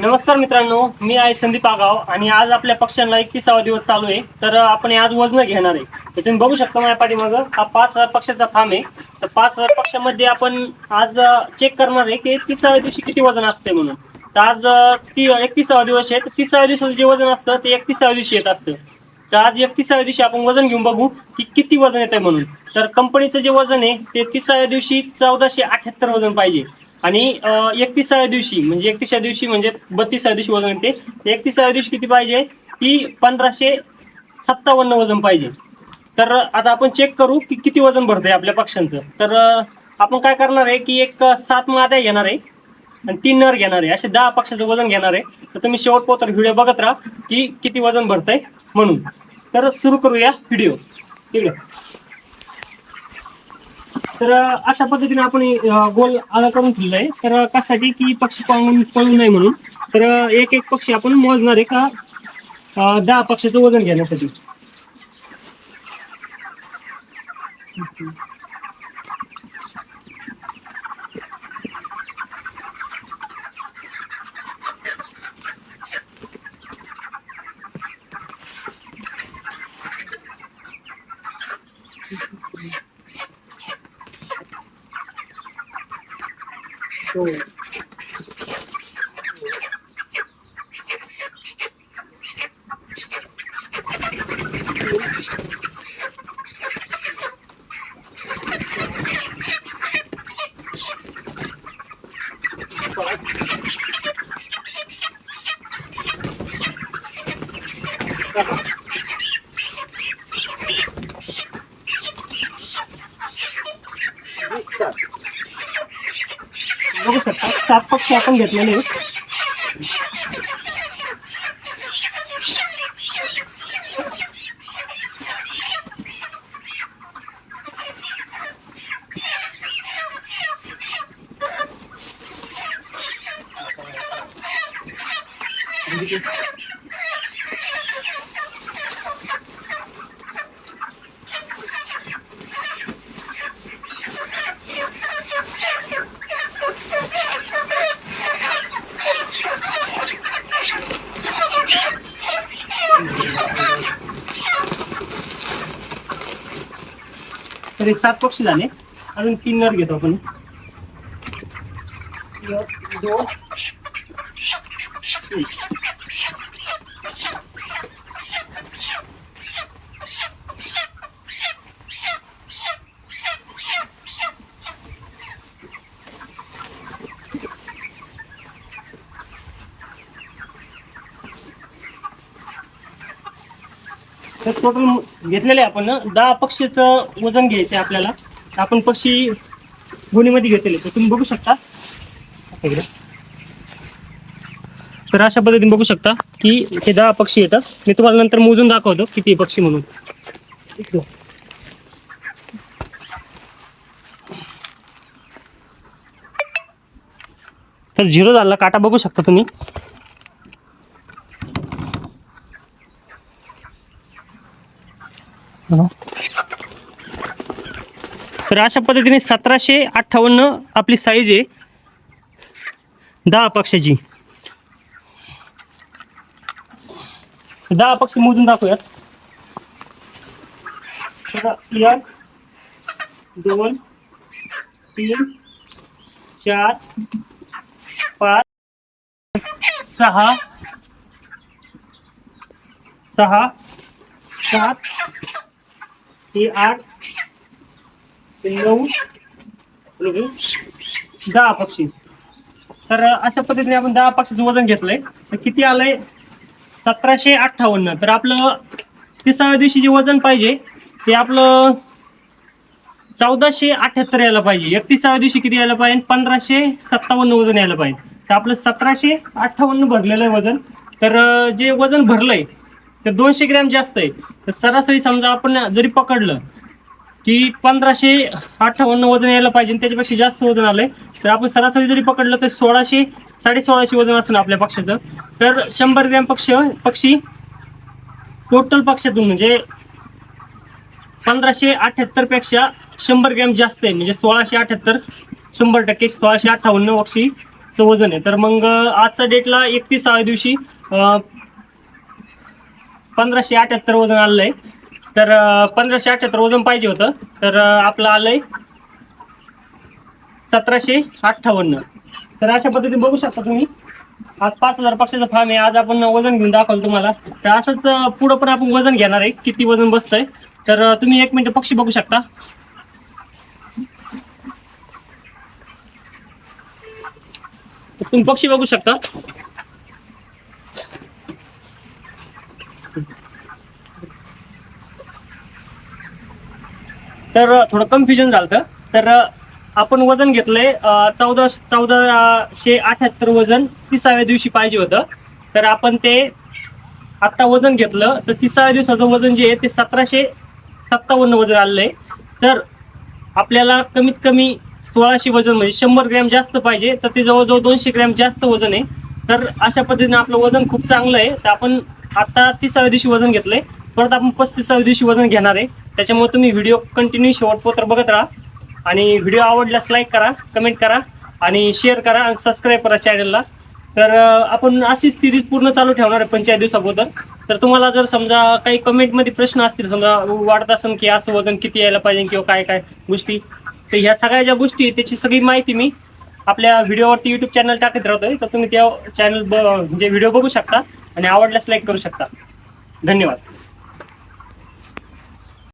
नमस्कार मित्रांनो मी आहे संदीप आगाव आणि आज आपल्या पक्ष्यांना एकतीसावा दिवस चालू आहे. तर आपण आज वजन घेणार आहे. तर तुम्ही बघू शकता माझ्या पाठीमागं हा पाच हजार पक्षाचा फार्म आहे. तर पाच हजार पक्षामध्ये आपण आज चेक करणार आहे की एकतीसाव्या दिवशी किती वजन असते म्हणून. तर आज ती एकतीसावा दिवस आहे. तर तिसाव्या दिवसाचं जे वजन असतं ते एकतीसाव्या दिवशी येत असतं. तर आज एकतीसाव्या दिवशी आपण वजन घेऊन बघू की किती वजन येत आहे म्हणून. तर कंपनीचं जे वजन आहे ते तिसाव्या दिवशी चौदाशे अठ्याहत्तर वजन पाहिजे. आणि एकतीसाव्या दिवशी म्हणजे एकतीसाव्या दिवशी म्हणजे बत्तीसाव्या दिवशी वजन येते एकतीसाव्या दिवशी किती पाहिजे? की पंधराशे सत्तावन्न वजन पाहिजे. तर आता आपण चेक करू की किती वजन भरतंय आपल्या पक्ष्यांचं. तर आपण काय करणार आहे की एक सात माद्या घेणार आहे आणि तीन नर घेणार आहे. असे दहा पक्षाचं वजन घेणार आहे. तर तुम्ही शेवटपोतर व्हिडिओ बघत राहा की किती वजन भरतंय म्हणून. तर सुरू करूया व्हिडिओ. ठीक आहे. तर अशा पद्धतीने आपण गोल आला करून ठेवला आहे तर अं, कशासाठी की पक्षी पळून पळू नये म्हणून. तर एक एक पक्षी आपण मोजणार आहे का? दहा पक्षाचं वजन घेण्यासाठी. と、Thank you. हो. बघू शकता सात पक्षी आपण घेतलेले आहेत. तर हे सात पक्षी झाले अजून तीन नर घेतो आपण एक, दोन तीन. तर टोटल घेतलेले आपण ना दहा पक्षीचं वजन घ्यायचं आहे आपल्याला. तर आपण पक्षी गोणीमध्ये घेतलेले तर तुम्ही बघू शकता. तर अशा पद्धतीने बघू शकता की हे दहा पक्षी येतात. मी तुम्हाला नंतर मोजून दाखवतो किती पक्षी म्हणून. तर झिरो झाला काटा बघू शकता तुम्ही. तर अशा पद्धतीने सतराशे अठ्ठावन्न आपली साईज आहे. दहा पक्षाची. दहा पक्ष मोजून दाखवूयात. एक दोन तीन चार पाच सहा सहा सात हे आठ ते नऊ दहा पक्षी. तर अशा पद्धतीने आपण दहा पक्षीचं वजन घेतलंय. तर किती आलंय? सतराशे अठ्ठावन्न. तर आपलं तिसऱ्या दिवशी जे वजन पाहिजे ते आपलं चौदाशे अठ्याहत्तर यायला पाहिजे. एकतीसाव्या दिवशी किती यायला पाहिजे? पंधराशे सत्तावन्न वजन यायला पाहिजे. तर आपलं सतराशे अठ्ठावन्न भरलेलं आहे वजन. तर जे वजन भरलंय तर दोनशे ग्रॅम जास्त आहे. तर सरासरी समजा आपण जरी पकडलं की पंधराशे अठ्ठावन्न वजन यायला पाहिजे त्याच्यापेक्षा जास्त वजन आलंय तर आपण सरासरी जरी पकडलं तर सोळाशे साडे सोळाशे वजन असेल आपल्या पक्षाचं. तर शंभर ग्रॅम पक्ष पक्षी टोटल पक्षातून म्हणजे पंधराशे अठ्याहत्तरपेक्षा शंभर ग्रॅम जास्त आहे. म्हणजे सोळाशे अठ्याहत्तर शंभर टक्के सोळाशे अठ्ठावन्न पक्षीचं वजन आहे. तर मग आजच्या डेटला एकतीसाव्या दिवशी पंधराशे अठ्याहत्तर वजन आलेलं आहे तर पंधराशे अठ्याहत्तर वजन पाहिजे होतं. तर आपलं आलंय सतराशे अठ्ठावन्न. तर अशा पद्धतीने बघू शकता तुम्ही. आज पाच हजार पक्षाचा फार्म आहे. आज आपण वजन घेऊन दाखवलं तुम्हाला. तर असंच पुढं पण आपण वजन घेणार आहे. किती वजन बसतंय. तर तुम्ही एक मिनिट पक्षी बघू शकता. तुम्ही पक्षी बघू शकता. तर थोडं कन्फ्युजन झालं तर आपण वजन घेतलंय चौदा चौदाशे अठ्याहत्तर वजन तिसाव्या दिवशी पाहिजे होतं. तर आपण ते आत्ता वजन घेतलं तर तिसाव्या दिवसाचं वजन जे आहे ते सतराशे सत्तावन्न वजन आलेलं आहे तर आपल्याला कमीत कमी सोळाशे वजन म्हणजे शंभर ग्रॅम जास्त पाहिजे तर ते जवळजवळ दोनशे ग्रॅम जास्त वजन आहे. तर अशा पद्धतीने आपलं वजन खूप चांगलं आहे. तर आपण आता तिसाव्या दिवशी वजन घेतलंय. परत आपण पस्तीसाव्या दिवशी वजन घेणार आहे. त्याच्यामुळे तुम्ही व्हिडिओ कंटिन्यू शेवटपोत्र बघत राहा. आणि व्हिडिओ आवडल्यास लाईक करा कमेंट करा आणि शेअर करा आणि सबस्क्राईब करा चॅनलला तर आपण अशीच सिरीज पूर्ण चालू ठेवणार आहे पंचायत दिवसाबद्दल तर तुम्हाला जर समजा काही कमेंटमध्ये प्रश्न असतील समजा वाढत असेल की असं वजन किती यायला पाहिजे किंवा काय काय गोष्टी तर ह्या सगळ्या ज्या गोष्टी त्याची सगळी माहिती मी आपल्या व्हिडिओवरती युट्यूब चॅनल टाकत राहतोय. तर तुम्ही त्या चॅनल म्हणजे व्हिडिओ बघू शकता आणि आवडल्यास लाईक करू शकता. धन्यवाद.